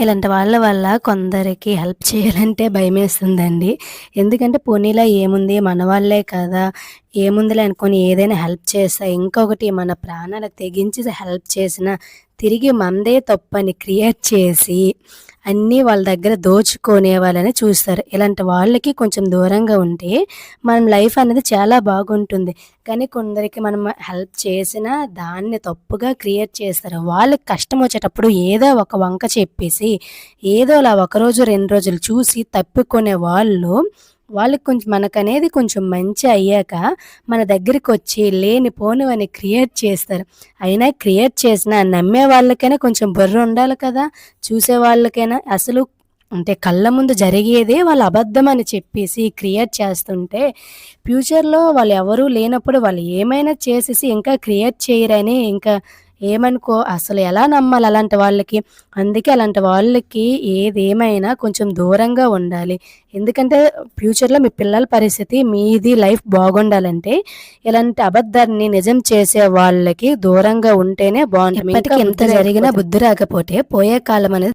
ఇలాంటి వాళ్ళ వల్ల కొందరికి హెల్ప్ చేయాలంటే భయమేస్తుందండి. ఎందుకంటే పోనీలా ఏముంది మన వాళ్ళే కదా! ఏముందిలే అనుకోని ఏదైనా హెల్ప్ చేస్తా. ఇంకొకటి మన ప్రాణాలు తెగించి హెల్ప్ చేసినా తిరిగి మందే తప్పని క్రియేట్ చేసి అన్నీ వాళ్ళ దగ్గర దోచుకునే వాళ్ళని చూస్తారు. ఇలాంటి వాళ్ళకి కొంచెం దూరంగా ఉంటే మనం లైఫ్ అనేది చాలా బాగుంటుంది. కానీ కొందరికి మనం హెల్ప్ చేసినా దాన్ని తప్పుగా క్రియేట్ చేస్తారు. వాళ్ళకి కష్టం వచ్చేటప్పుడు ఏదో ఒక వంక చెప్పేసి ఏదో అలా ఒకరోజు, రెండు రోజులు చూసి తప్పుకునే వాళ్ళు వాళ్ళకి కొంచెం మనకనేది కొంచెం మంచి అయ్యాక మన దగ్గరికొచ్చి పోనివని క్రియేట్ చేస్తారు. అయినా క్రియేట్ చేసినా నమ్మే వాళ్ళకైనా కొంచెం బుర్ర ఉండాలి కదా! చూసే వాళ్ళకైనా అసలు అంటే కళ్ళ ముందు జరిగేదే వాళ్ళు అబద్ధం అని చెప్పేసి క్రియేట్ చేస్తుంటే ఫ్యూచర్‌లో వాళ్ళు ఎవరూ లేనప్పుడు వాళ్ళు ఏమైనా చేసేసి ఇంకా క్రియేట్ చేయరని ఇంకా ఏమనుకో అసలు ఎలా నమ్మాలి అలాంటి వాళ్ళకి? అందుకే అలాంటి వాళ్ళకి ఏదేమైనా కొంచెం దూరంగా ఉండాలి. ఎందుకంటే ఫ్యూచర్‌లో మీ పిల్లల పరిస్థితి మీది లైఫ్ బాగుండాలంటే ఇలాంటి అబద్ధాన్ని నిజం చేసే వాళ్ళకి దూరంగా ఉంటేనే ఇంకా ఎంత జరిగినా బుద్ధి రాకపోతే పోయే కాలం అనేది